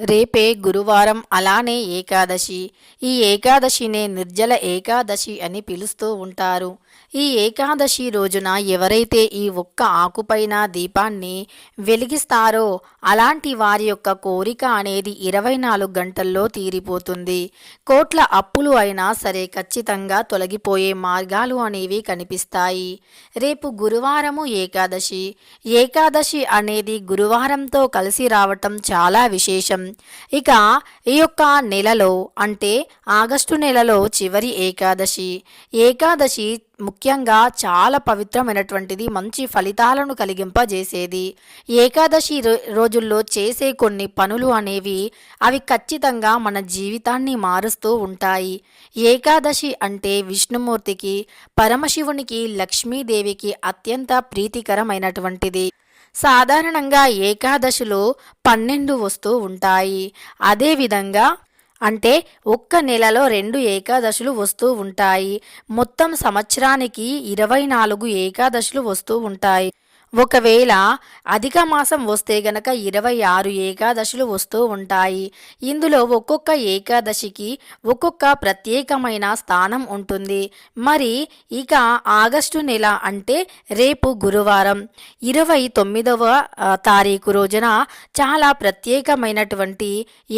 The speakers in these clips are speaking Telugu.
రేపే గురువారం అలానే ఏకాదశి. ఈ ఏకాదశినే నిర్జల ఏకాదశి అని పిలుస్తూ ఉంటారు. ఈ ఏకాదశి రోజున ఎవరైతే ఈ ఒక్క ఆకుపైన దీపాన్ని వెలిగిస్తారో అలాంటి వారి యొక్క కోరిక అనేది ఇరవై నాలుగు గంటల్లో తీరిపోతుంది. కోట్ల అప్పులు అయినా సరే ఖచ్చితంగా తొలగిపోయే మార్గాలు అనేవి కనిపిస్తాయి. రేపు గురువారము ఏకాదశి. ఏకాదశి అనేది గురువారంతో కలిసి రావటం చాలా విశేషం. ఇక ఈ యొక్క నెలలో అంటే ఆగస్టు నెలలో చివరి ఏకాదశి. ఏకాదశి ముఖ్యంగా చాలా పవిత్రమైనటువంటిది మంచి ఫలితాలను కలిగింపజేసేది. ఏకాదశి రోజుల్లో చేసే కొన్ని పనులు అనేవి అవి ఖచ్చితంగా మన జీవితాన్ని మారుస్తూ ఉంటాయి. ఏకాదశి అంటే విష్ణుమూర్తికి పరమశివునికి లక్ష్మీదేవికి అత్యంత ప్రీతికరమైనటువంటిది. సాధారణంగా ఏకాదశిలో పన్నెండు వస్తూ ఉంటాయి. అదేవిధంగా అంటే ఒక్క నెలలో రెండు ఏకాదశులు వస్తూ ఉంటాయి. మొత్తం సంవత్సరానికి ఇరవై నాలుగు ఏకాదశులు వస్తూ ఉంటాయి. ఒకవేళ అధిక మాసం వస్తే గనక ఇరవై ఆరు ఏకాదశులు వస్తూ ఉంటాయి. ఇందులో ఒక్కొక్క ఏకాదశికి ఒక్కొక్క ప్రత్యేకమైన స్థానం ఉంటుంది. మరి ఇక ఆగస్టు నెల అంటే రేపు గురువారం. ఇరవై తొమ్మిదవ తారీఖు రోజున చాలా ప్రత్యేకమైనటువంటి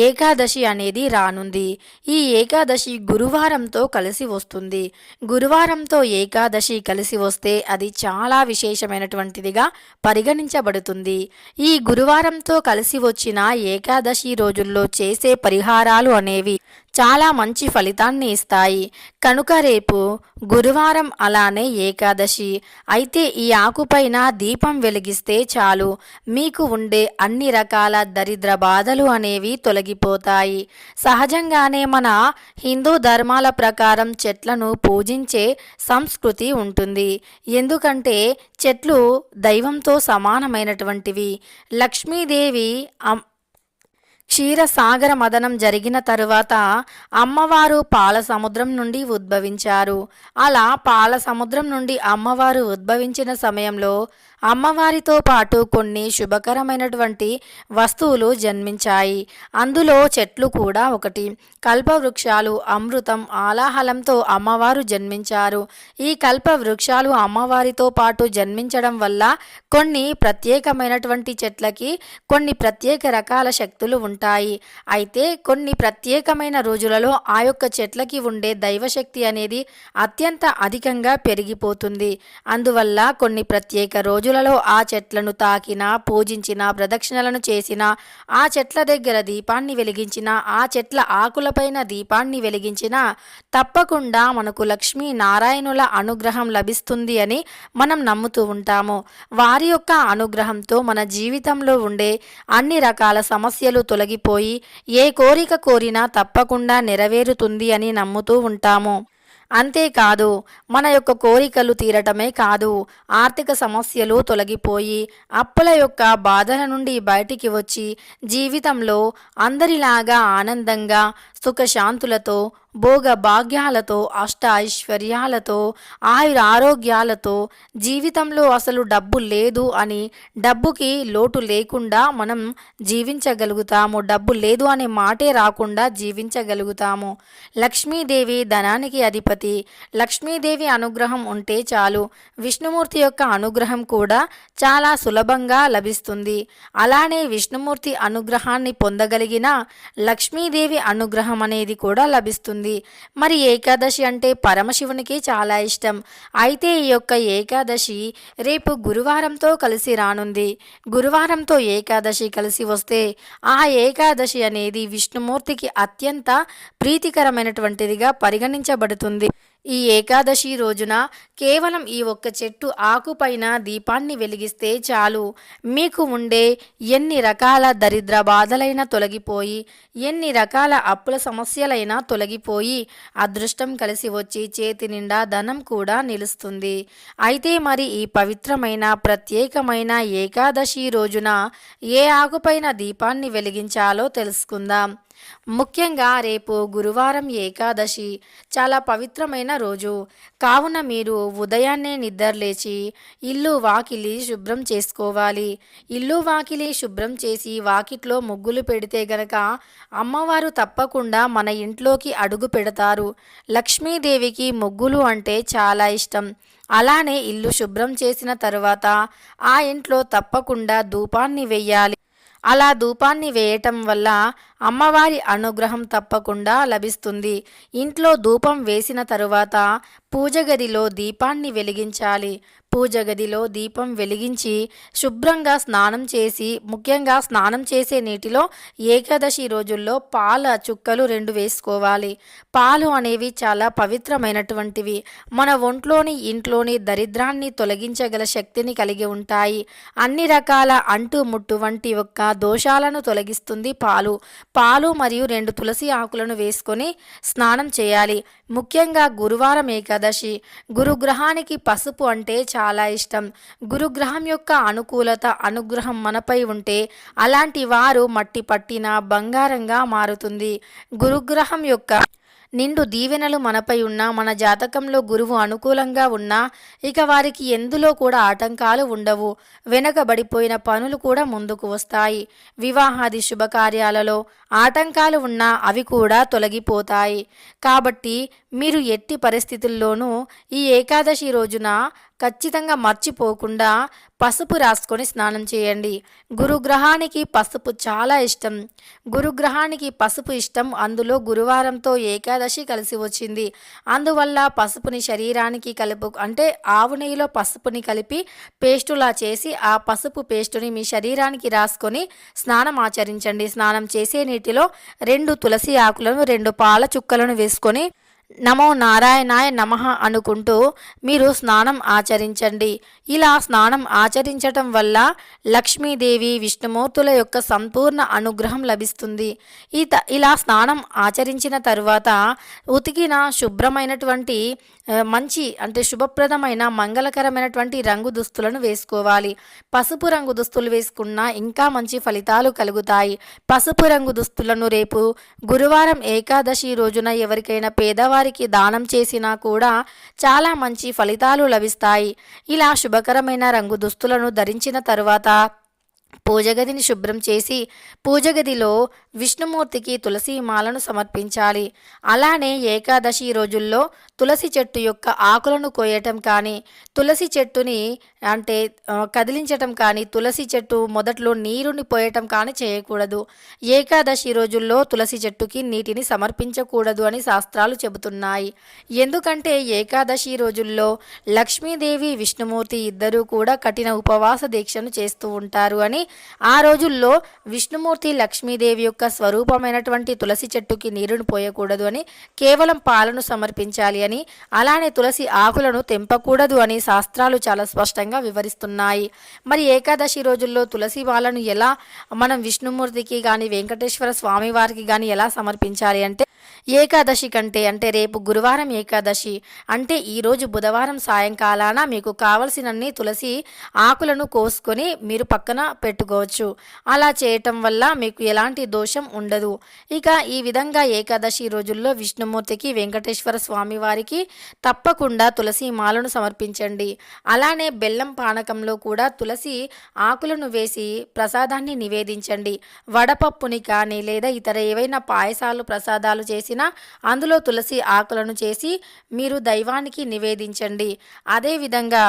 ఏకాదశి అనేది రానుంది. ఈ ఏకాదశి గురువారంతో కలిసి వస్తుంది. గురువారంతో ఏకాదశి కలిసి వస్తే అది చాలా విశేషమైనటువంటిదిగా పరిగణించబడుతుంది. ఈ గురువారంతో కలిసి వచ్చిన ఏకాదశి రోజుల్లో చేసే పరిహారాలు అనేవి చాలా మంచి ఫలితాన్ని ఇస్తాయి. కనుక రేపు గురువారం అలానే ఏకాదశి. అయితే ఈ ఆకుపైన దీపం వెలిగిస్తే చాలు. మీకు ఉండే అన్ని రకాల దరిద్ర బాధలు అనేవి తొలగిపోతాయి. సహజంగానే మన హిందూ ధర్మాల ప్రకారం చెట్లను పూజించే సంస్కృతి ఉంటుంది. ఎందుకంటే చెట్లు దైవంతో సమానమైనటువంటివి. లక్ష్మీదేవి క్షీరసాగర మదనం జరిగిన తరువాత అమ్మవారు పాల సముద్రం నుండి ఉద్భవించారు. అలా పాల సముద్రం నుండి అమ్మవారు ఉద్భవించిన సమయంలో అమ్మవారితో పాటు కొన్ని శుభకరమైనటువంటి వస్తువులు జన్మించాయి. అందులో చెట్లు కూడా ఒకటి. కల్పవృక్షాలు అమృతం ఆలాహలంతో అమ్మవారు జన్మించారు. ఈ కల్ప వృక్షాలు అమ్మవారితో పాటు జన్మించడం వల్ల కొన్ని ప్రత్యేకమైనటువంటి చెట్లకి కొన్ని ప్రత్యేక రకాల శక్తులు ఉంటాయి. అయితే కొన్ని ప్రత్యేకమైన రోజులలో ఆ యొక్క చెట్లకి ఉండే దైవశక్తి అనేది అత్యంత అధికంగా పెరిగిపోతుంది. అందువల్ల కొన్ని ప్రత్యేక రోజులలో ఆ చెట్లను తాకినా పూజించిన ప్రదక్షిణలను చేసినా ఆ చెట్ల దగ్గర దీపాన్ని వెలిగించినా ఆ చెట్ల ఆకులపైన దీపాన్ని వెలిగించినా తప్పకుండా మనకు లక్ష్మీ నారాయణుల అనుగ్రహం లభిస్తుంది అని మనం నమ్ముతూ ఉంటాము. వారి యొక్క అనుగ్రహంతో మన జీవితంలో ఉండే అన్ని రకాల సమస్యలు తొలగిపోయి ఏ కోరిక కోరినా తప్పకుండా నెరవేరుతుంది అని నమ్ముతూ ఉంటాము. అంతేకాదు మన యొక్క కోరికలు తీరటమే కాదు ఆర్థిక సమస్యలు తొలగిపోయి అప్పుల యొక్క బాధల నుండి బయటికి వచ్చి జీవితంలో అందరిలాగా ఆనందంగా సుఖశాంతులతో భోగ భాగ్యాలతో అష్ట ఐశ్వర్యాలతో ఆయుర ఆరోగ్యాలతో జీవితంలో అసలు డబ్బు లేదు అని డబ్బుకి లోటు లేకుండా మనం జీవించగలుగుతాము. డబ్బు లేదు అనే మాటే రాకుండా జీవించగలుగుతాము. లక్ష్మీదేవి ధనానికి అధిపతి. లక్ష్మీదేవి అనుగ్రహం ఉంటే చాలు. విష్ణుమూర్తి యొక్క అనుగ్రహం కూడా చాలా సులభంగా లభిస్తుంది. అలానే విష్ణుమూర్తి అనుగ్రహాన్ని పొందగలిగిన లక్ష్మీదేవి అనుగ్రహం అనేది కూడా లభిస్తుంది. మరి ఏకాదశి అంటే పరమశివునికి చాలా ఇష్టం. అయితే ఈ యొక్క ఏకాదశి రేపు గురువారంతో కలిసి రానుంది. గురువారంతో ఏకాదశి కలిసి వస్తే ఆ ఏకాదశి అనేది విష్ణుమూర్తికి అత్యంత ప్రీతికరమైనటువంటిదిగా పరిగణించబడుతుంది. ఈ ఏకాదశి రోజున కేవలం ఈ ఒక్క చెట్టు ఆకుపైన దీపాన్ని వెలిగిస్తే చాలు. మీకు ఉండే ఎన్ని రకాల దరిద్ర బాధలైనా తొలగిపోయి ఎన్ని రకాల అప్పుల సమస్యలైనా తొలగిపోయి అదృష్టం కలిసి వచ్చి చేతి నిండా ధనం కూడా నిలుస్తుంది. అయితే మరి ఈ పవిత్రమైన ప్రత్యేకమైన ఏకాదశి రోజున ఏ ఆకుపైన దీపాన్ని వెలిగించాలో తెలుసుకుందాం. ముఖ్యంగా రేపు గురువారం ఏకాదశి. చాలా పవిత్రమైన రోజు. కావున మీరు ఉదయాన్నే నిద్రలేచి ఇల్లు వాకిలి శుభ్రం చేసుకోవాలి. ఇల్లు వాకిలి శుభ్రం చేసి వాకిట్లో ముగ్గులు పెడితే గనక అమ్మవారు తప్పకుండా మన ఇంట్లోకి అడుగు పెడతారు. లక్ష్మీదేవికి ముగ్గులు అంటే చాలా ఇష్టం. అలానే ఇల్లు శుభ్రం చేసిన తరువాత ఆ ఇంట్లో తప్పకుండా ధూపాన్ని వెయ్యాలి. అలా ధూపాన్ని వేయటం వల్ల అమ్మవారి అనుగ్రహం తప్పకుండా లభిస్తుంది. ఇంట్లో ధూపం వేసిన తరువాత పూజగదిలో దీపాన్ని వెలిగించాలి. పూజ గదిలో దీపం వెలిగించి శుభ్రంగా స్నానం చేసి ముఖ్యంగా స్నానం చేసే నీటిలో ఏకాదశి రోజుల్లో పాల చుక్కలు రెండు వేసుకోవాలి. పాలు అనేవి చాలా పవిత్రమైనటువంటివి. మన ఒంట్లోని ఇంట్లోని దరిద్రాన్ని తొలగించగల శక్తిని కలిగి ఉంటాయి. అన్ని రకాల అంటు ముట్టు వంటి యొక్క దోషాలను తొలగిస్తుంది పాలు. పాలు మరియు రెండు తులసి ఆకులను వేసుకొని స్నానం చేయాలి. ముఖ్యంగా గురువారం ఏకాదశి. గురుగ్రహానికి పసుపు అంటే చాలా ఇష్టం. గురుగ్రహం యొక్క అనుకూలత అనుగ్రహం మనపై ఉంటే అలాంటి వారు మట్టి పట్టిన బంగారంగా మారుతుంది. గురుగ్రహం యొక్క నిండు దీవెనలు మనపై ఉన్నా మన జాతకంలో గురువు అనుకూలంగా ఉన్నా ఇక వారికి ఎందులో కూడా ఆటంకాలు ఉండవు. వెనకబడిపోయిన పనులు కూడా ముందుకు వస్తాయి. వివాహాది శుభకార్యాలలో ఆటంకాలు ఉన్నా అవి కూడా తొలగిపోతాయి. కాబట్టి మీరు ఎట్టి పరిస్థితుల్లోనూ ఈ ఏకాదశి రోజున ఖచ్చితంగా మర్చిపోకుండా పసుపు రాసుకొని స్నానం చేయండి. గురుగ్రహానికి పసుపు చాలా ఇష్టం. గురుగ్రహానికి పసుపు ఇష్టం అందులో గురువారంతో ఏకాదశి కలిసి వచ్చింది. అందువల్ల పసుపుని శరీరానికి కలుపు అంటే ఆవు నెయ్యిలో పసుపుని కలిపి పేస్టులా చేసి ఆ పసుపు పేస్టుని మీ శరీరానికి రాసుకొని స్నానం ఆచరించండి. స్నానం చేసే నీటిలో రెండు తులసి ఆకులను రెండు పాల చుక్కలను వేసుకొని నమో నారాయణాయ నమః అనుకుంటూ మీరు స్నానం ఆచరించండి. ఇలా స్నానం ఆచరించటం వల్ల లక్ష్మీదేవి విష్ణుమూర్తుల యొక్క సంపూర్ణ అనుగ్రహం లభిస్తుంది. ఇత ఇలా స్నానం ఆచరించిన తరువాత ఉతికిన శుభ్రమైనటువంటి మంచి అంటే శుభప్రదమైన మంగళకరమైనటువంటి రంగు దుస్తులను వేసుకోవాలి. పసుపు రంగు దుస్తులు వేసుకున్నా ఇంకా మంచి ఫలితాలు కలుగుతాయి. పసుపు రంగు దుస్తులను రేపు గురువారం ఏకాదశి రోజున ఎవరికైనా పేదవారికి దానం చేసినా కూడా చాలా మంచి ఫలితాలు లభిస్తాయి. ఇలా శుభకరమైన రంగు దుస్తులను ధరించిన తరువాత పూజగదిని శుభ్రం చేసి పూజగదిలో విష్ణుమూర్తికి తులసి మాలను సమర్పించాలి. అలానే ఏకాదశి రోజుల్లో తులసి చెట్టు యొక్క ఆకులను కోయటం కానీ తులసి చెట్టుని అంటే కదిలించటం కానీ తులసి చెట్టు మొదట్లో నీరుని పోయటం కానీ చేయకూడదు. ఏకాదశి రోజుల్లో తులసి చెట్టుకి నీటిని సమర్పించకూడదు అని శాస్త్రాలు చెబుతున్నాయి. ఎందుకంటే ఏకాదశి రోజుల్లో లక్ష్మీదేవి విష్ణుమూర్తి ఇద్దరూ కూడా కఠిన ఉపవాస దీక్షను చేస్తూ ఉంటారు అని ఆ రోజుల్లో విష్ణుమూర్తి లక్ష్మీదేవి యొక్క స్వరూపమైనటువంటి తులసి చెట్టుకి నీరును పోయకూడదు అని కేవలం పాలను సమర్పించాలి అని అలానే తులసి ఆకులను తెంపకూడదు అని శాస్త్రాలు చాలా స్పష్టంగా వివరిస్తున్నాయి. మరి ఏకాదశి రోజుల్లో తులసి వాళ్ళను ఎలా మనం విష్ణుమూర్తికి కానీ వెంకటేశ్వర స్వామి వారికి కానీ ఎలా సమర్పించాలి అంటే ఏకాదశి కంటే అంటే రేపు గురువారం ఏకాదశి. అంటే ఈరోజు బుధవారం సాయంకాలాన మీకు కావలసినన్ని తులసి ఆకులను కోసుకొని మీరు పక్కన పెట్టుకోవచ్చు. అలా చేయటం వల్ల మీకు ఎలాంటి దోషం ఉండదు. ఇక ఈ విధంగా ఏకాదశి రోజుల్లో విష్ణుమూర్తికి వెంకటేశ్వర స్వామి వారికి తప్పకుండా తులసి మాలను సమర్పించండి. అలానే బెల్లం పానకంలో కూడా తులసి ఆకులను వేసి ప్రసాదాన్ని నివేదించండి. వడపప్పుని కానీ లేదా ఇతర ఏవైనా పాయసాలు ప్రసాదాలు చేసి చేసిన అందులో తులసి ఆకులను చేసి మీరు దైవానికి నివేదించండి. అదేవిధంగా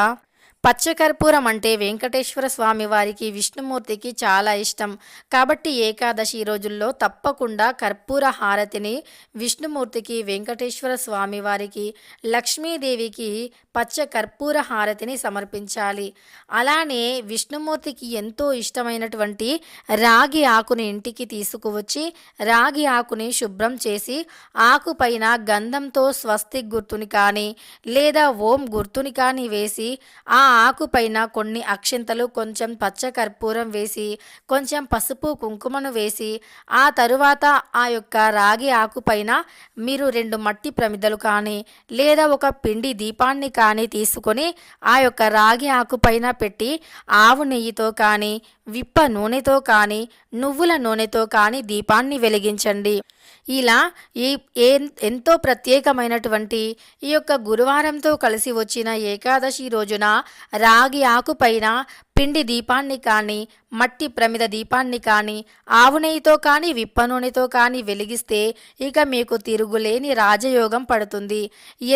పచ్చకర్పూరం అంటే వెంకటేశ్వర స్వామి వారికి విష్ణుమూర్తికి చాలా ఇష్టం. కాబట్టి ఏకాదశి రోజుల్లో తప్పకుండా కర్పూర హారతిని విష్ణుమూర్తికి వెంకటేశ్వర స్వామి వారికి లక్ష్మీదేవికి పచ్చ కర్పూర హారతిని సమర్పించాలి. అలానే విష్ణుమూర్తికి ఎంతో ఇష్టమైనటువంటి రాగి ఆకుని ఇంటికి తీసుకువచ్చి రాగి ఆకుని శుభ్రం చేసి ఆకుపైన గంధంతో స్వస్తిక్ గుర్తుని కానీ లేదా ఓం గుర్తుని కానీ వేసి ఆ ఆకు పైన కొన్ని అక్షింతలు కొంచెం పచ్చ కర్పూరం వేసి కొంచెం పసుపు కుంకుమను వేసి ఆ తరువాత ఆ యొక్క రాగి ఆకు పైన మీరు రెండు మట్టి ప్రమిదలు కానీ లేదా ఒక పిండి దీపాన్ని కానీ తీసుకొని ఆ యొక్క రాగి ఆకు పైన పెట్టి ఆవు నెయ్యితో కానీ విప్ప నూనెతో కానీ నువ్వుల నూనెతో కానీ దీపాన్ని వెలిగించండి. ఇలా ఈ ఎంతో ప్రత్యేకమైనటువంటి ఈ యొక్క గురువారంతో కలిసి వచ్చిన ఏకాదశి రోజున రాగి ఆకుపైన పిండి దీపాన్ని కానీ మట్టి ప్రమిద దీపాన్ని కానీ ఆవు నెయ్యితో కానీ విప్ప నూనెతో కానీ వెలిగిస్తే ఇక మీకు తిరుగులేని రాజయోగం పడుతుంది.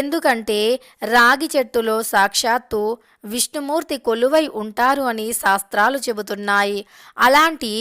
ఎందుకంటే రాగి చెట్టులో సాక్షాత్తు విష్ణుమూర్తి కొలువై ఉంటారు అని శాస్త్రాలు చెబుతున్నాయి. అలాంటి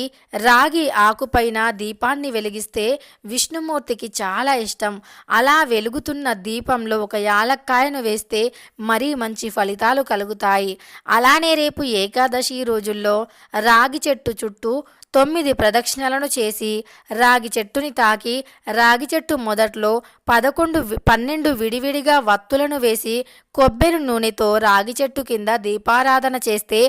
రాగి ఆకుపైన దీపాన్ని వెలిగిస్తే విష్ణుమూర్తికి చాలా ఇష్టం. అలా వెలుగుతున్న దీపంలో ఒక యాలక్కాయను వేస్తే మరీ మంచి ఫలితాలు కలుగుతాయి. అలానే రేపు ఏకాదశి రోజుల్లో రాగి చెట్టు చుట్టూ తొమ్మిది ప్రదక్షిణలను చేసి రాగి చెట్టుని తాకి రాగి చెట్టు మొదట్లో పదకొండు పన్నెండు విడివిడిగా వత్తులను వేసి కొబ్బరి నూనెతో రాగి చెట్టు కింద దీపారాధన చేస్తే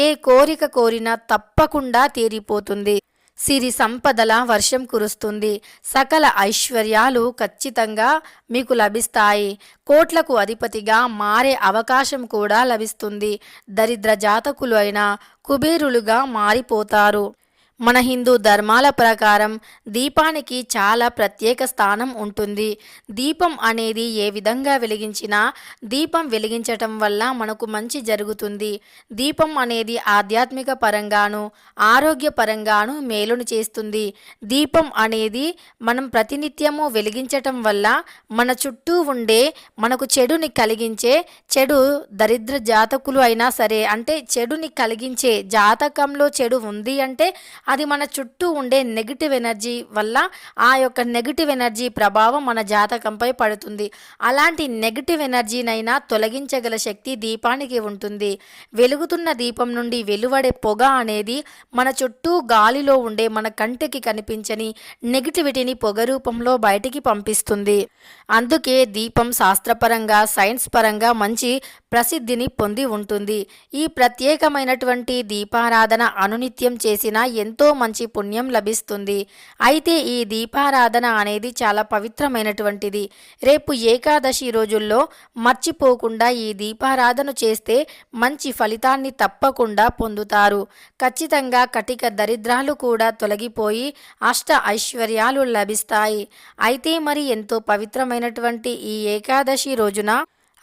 ఏ కోరిక కోరినా తప్పకుండా తీరిపోతుంది. సిరి సంపదల వర్షం కురుస్తుంది. సకల ఐశ్వర్యాలు ఖచ్చితంగా మీకు లభిస్తాయి. కోట్లకు అధిపతిగా మారే అవకాశం కూడా లభిస్తుంది. దరిద్ర జాతకులు అయిన కుబేరులుగా మారిపోతారు. మన హిందూ ధర్మాల ప్రకారం దీపానికి చాలా ప్రత్యేక స్థానం ఉంటుంది. దీపం అనేది ఏ విధంగా వెలిగించినా దీపం వెలిగించటం వల్ల మనకు మంచి జరుగుతుంది. దీపం అనేది ఆధ్యాత్మిక పరంగాను ఆరోగ్య పరంగాను మేలును చేస్తుంది. దీపం అనేది మనం ప్రతినిత్యము వెలిగించటం వల్ల మన చుట్టూ ఉండే మనకు చెడుని కలిగించే చెడు దరిద్ర జాతకులు అయినా సరే అంటే చెడుని కలిగించే జాతకంలో చెడు ఉంది అంటే అది మన చుట్టూ ఉండే నెగిటివ్ ఎనర్జీ వల్ల ఆ యొక్క నెగిటివ్ ఎనర్జీ ప్రభావం మన జాతకంపై పడుతుంది. అలాంటి నెగిటివ్ ఎనర్జీనైనా తొలగించగల శక్తి దీపానికి ఉంటుంది. వెలుగుతున్న దీపం నుండి వెలువడే పొగ అనేది మన చుట్టూ గాలిలో ఉండే మన కంటికి కనిపించని నెగిటివిటీని పొగ రూపంలో బయటికి పంపిస్తుంది. అందుకే దీపం శాస్త్రపరంగా సైన్స్ పరంగా మంచి ప్రసిద్ధిని పొంది ఉంటుంది. ఈ ప్రత్యేకమైనటువంటి దీపారాధన అనునిత్యం చేసిన ఎంతో మంచి పుణ్యం లభిస్తుంది. అయితే ఈ దీపారాధన అనేది చాలా పవిత్రమైనటువంటిది. రేపు ఏకాదశి రోజుల్లో మర్చిపోకుండా ఈ దీపారాధన చేస్తే మంచి ఫలితాన్ని తప్పకుండా పొందుతారు. ఖచ్చితంగా కటిక దరిద్రాలు కూడా తొలగిపోయి అష్ట ఐశ్వర్యాలు లభిస్తాయి. అయితే మరి ఎంతో పవిత్రమైనటువంటి ఈ ఏకాదశి రోజున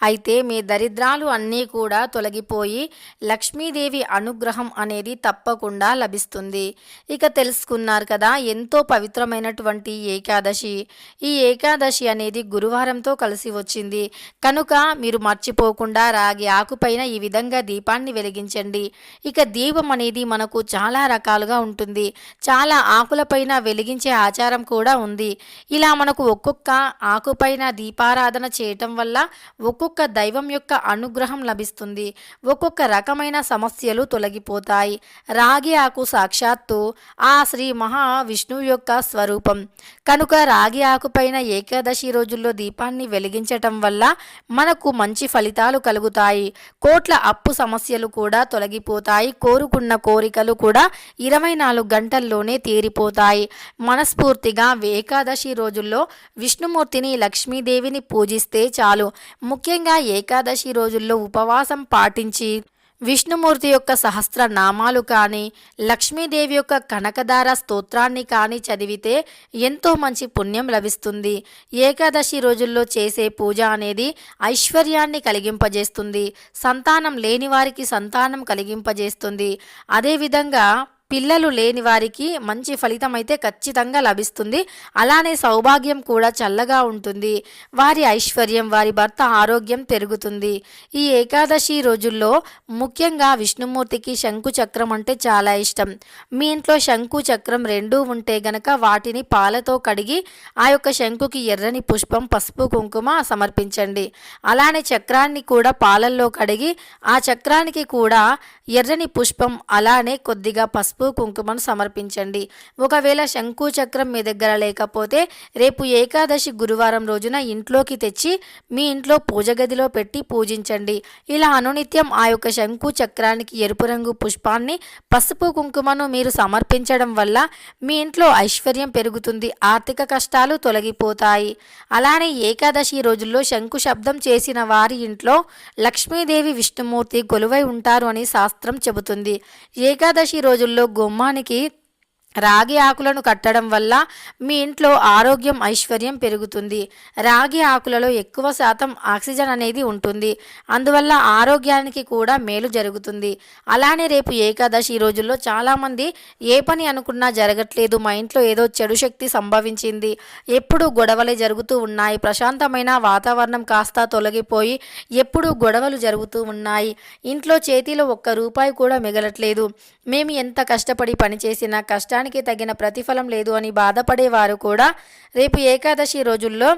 అయితే మీ దరిద్రాలు అన్నీ కూడా తొలగిపోయి లక్ష్మీదేవి అనుగ్రహం అనేది తప్పకుండా లభిస్తుంది. ఇక తెలుసుకున్నారు కదా ఎంతో పవిత్రమైనటువంటి ఏకాదశి. ఈ ఏకాదశి అనేది గురువారంతో కలిసి వచ్చింది. కనుక మీరు మర్చిపోకుండా రాగి ఆకుపైన ఈ విధంగా దీపాన్ని వెలిగించండి. ఇక దీపం అనేది మనకు చాలా రకాలుగా ఉంటుంది. చాలా ఆకులపైన వెలిగించే ఆచారం కూడా ఉంది. ఇలా మనకు ఒక్కొక్క ఆకుపైన దీపారాధన చేయటం వల్ల ఒక్కొక్క ఒక్కొక్క దైవం యొక్క అనుగ్రహం లభిస్తుంది. ఒక్కొక్క రకమైన సమస్యలు తొలగిపోతాయి. రాగి ఆకు సాక్షాత్తు ఆ శ్రీ మహావిష్ణువు యొక్క స్వరూపం. కనుక రాగి ఆకుపైన ఏకాదశి రోజుల్లో దీపాన్ని వెలిగించటం వల్ల మనకు మంచి ఫలితాలు కలుగుతాయి. కోట్ల అప్పు సమస్యలు కూడా తొలగిపోతాయి. కోరుకున్న కోరికలు కూడా ఇరవై నాలుగు గంటల్లోనే తీరిపోతాయి. మనస్ఫూర్తిగా ఏకాదశి రోజుల్లో విష్ణుమూర్తిని లక్ష్మీదేవిని పూజిస్తే చాలు. ముఖ్య ముఖ్యంగా ఏకాదశి రోజుల్లో ఉపవాసం పాటించి విష్ణుమూర్తి యొక్క సహస్ర నామాలు కానీ లక్ష్మీదేవి యొక్క కనకదార స్తోత్రాన్ని కానీ చదివితే ఎంతో మంచి పుణ్యం లభిస్తుంది. ఏకాదశి రోజుల్లో చేసే పూజ అనేది ఐశ్వర్యాన్ని కలిగింపజేస్తుంది. సంతానం లేని వారికి సంతానం కలిగింపజేస్తుంది. అదేవిధంగా పిల్లలు లేని వారికి మంచి ఫలితం అయితే ఖచ్చితంగా లభిస్తుంది. అలానే సౌభాగ్యం కూడా చల్లగా ఉంటుంది. వారి ఐశ్వర్యం వారి భర్త ఆరోగ్యం పెరుగుతుంది. ఈ ఏకాదశి రోజుల్లో ముఖ్యంగా విష్ణుమూర్తికి శంకు చక్రం అంటే చాలా ఇష్టం. మీ ఇంట్లో శంకు చక్రం రెండూ ఉంటే గనక వాటిని పాలతో కడిగి ఆ యొక్క శంకుకి ఎర్రని పుష్పం పసుపు కుంకుమ సమర్పించండి. అలానే చక్రాన్ని కూడా పాలల్లో కడిగి ఆ చక్రానికి కూడా ఎర్రని పుష్పం అలానే కొద్దిగా పసుపు పసుపు కుంకుమను సమర్పించండి. ఒకవేళ శంకు చక్రం మీ దగ్గర లేకపోతే రేపు ఏకాదశి గురువారం రోజున ఇంట్లోకి తెచ్చి మీ ఇంట్లో పూజ గదిలో పెట్టి పూజించండి. ఇలా అనునిత్యం ఆ యొక్క శంకు చక్రానికి ఎరుపు రంగు పుష్పాన్ని పసుపు కుంకుమను మీరు సమర్పించడం వల్ల మీ ఇంట్లో ఐశ్వర్యం పెరుగుతుంది ఆర్థిక కష్టాలు తొలగిపోతాయి. అలానే ఏకాదశి రోజుల్లో శంకు శబ్దం చేసిన వారి ఇంట్లో లక్ష్మీదేవి విష్ణుమూర్తి కొలువై ఉంటారు అని శాస్త్రం చెబుతుంది. ఏకాదశి రోజుల్లో గుమ్మానికి రాగి ఆకులను కట్టడం వల్ల మీ ఇంట్లో ఆరోగ్యం ఐశ్వర్యం పెరుగుతుంది. రాగి ఆకులలో ఎక్కువ శాతం ఆక్సిజన్ అనేది ఉంటుంది. అందువల్ల ఆరోగ్యానికి కూడా మేలు జరుగుతుంది. అలానే రేపు ఏకాదశి రోజుల్లో చాలామంది ఏ పని అనుకున్నా జరగట్లేదు. మా ఇంట్లో ఏదో చెడు శక్తి సంభవించింది. ఎప్పుడు గొడవలే జరుగుతూ ఉన్నాయి. ప్రశాంతమైన వాతావరణం కాస్త తొలగిపోయి ఎప్పుడు గొడవలు జరుగుతూ ఉన్నాయి. ఇంట్లో చేతిలో ఒక్క రూపాయి కూడా మిగలట్లేదు. మేము ఎంత కష్టపడి పనిచేసినా కష్టానికి తగిన ప్రతిఫలం లేదు అని బాధపడేవారు కూడా. రేపు ఏకాదశి రోజుల్లో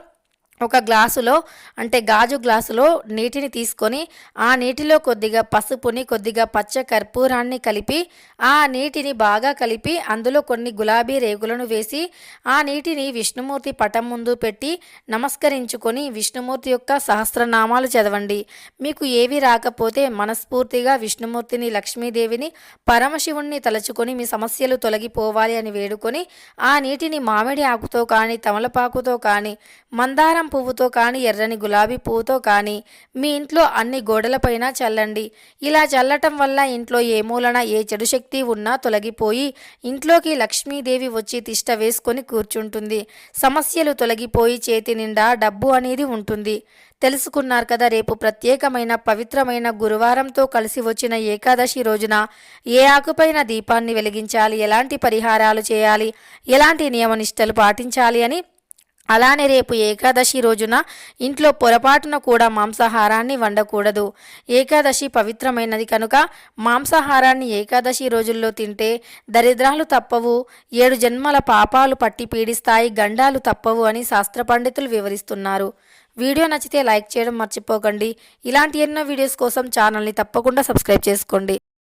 ఒక గ్లాసులో అంటే గాజు గ్లాసులో నీటిని తీసుకొని ఆ నీటిలో కొద్దిగా పసుపుని కొద్దిగా పచ్చ కర్పూరాన్ని కలిపి ఆ నీటిని బాగా కలిపి అందులో కొన్ని గులాబీ రేగులను వేసి ఆ నీటిని విష్ణుమూర్తి పటం ముందు పెట్టి నమస్కరించుకొని విష్ణుమూర్తి యొక్క సహస్రనామాలు చదవండి. మీకు ఏవి రాకపోతే మనస్ఫూర్తిగా విష్ణుమూర్తిని లక్ష్మీదేవిని పరమశివుణ్ణి తలుచుకొని మీ సమస్యలు తొలగిపోవాలి అని వేడుకొని ఆ నీటిని మామిడి ఆకుతో కానీ తమలపాకుతో కానీ మందారం పువ్వుతో కానీ ఎర్రని గులాబీ పువ్వుతో కానీ మీ ఇంట్లో అన్ని గోడలపైన చల్లండి. ఇలా చల్లటం వల్ల ఇంట్లో ఏ మూలన ఏ చెడు శక్తి ఉన్నా తొలగిపోయి ఇంట్లోకి లక్ష్మీదేవి వచ్చి తిష్ట వేసుకొని కూర్చుంటుంది. సమస్యలు తొలగిపోయి చేతి నిండా డబ్బు అనేది ఉంటుంది. తెలుసుకున్నారు కదా రేపు ప్రత్యేకమైన పవిత్రమైన గురువారంతో కలిసి వచ్చిన ఏకాదశి రోజున ఏ ఆకుపైన దీపాన్ని వెలిగించాలి? ఎలాంటి పరిహారాలు చేయాలి? ఎలాంటి నియమనిష్టలు పాటించాలి అని అలానే రేపు ఏకాదశి రోజున ఇంట్లో పొరపాటున కూడా మాంసాహారాన్ని వండకూడదు. ఏకాదశి పవిత్రమైనది కనుక మాంసాహారాన్ని ఏకాదశి రోజుల్లో తింటే దరిద్రాలు తప్పవు ఏడు జన్మల పాపాలు పట్టి పీడిస్తాయి గండాలు తప్పవు అని శాస్త్ర పండితులు వివరిస్తున్నారు. వీడియో నచ్చితే లైక్ చేయడం మర్చిపోకండి. ఇలాంటి ఎన్నో వీడియోస్ కోసం ఛానల్ని తప్పకుండా సబ్స్క్రైబ్ చేసుకోండి.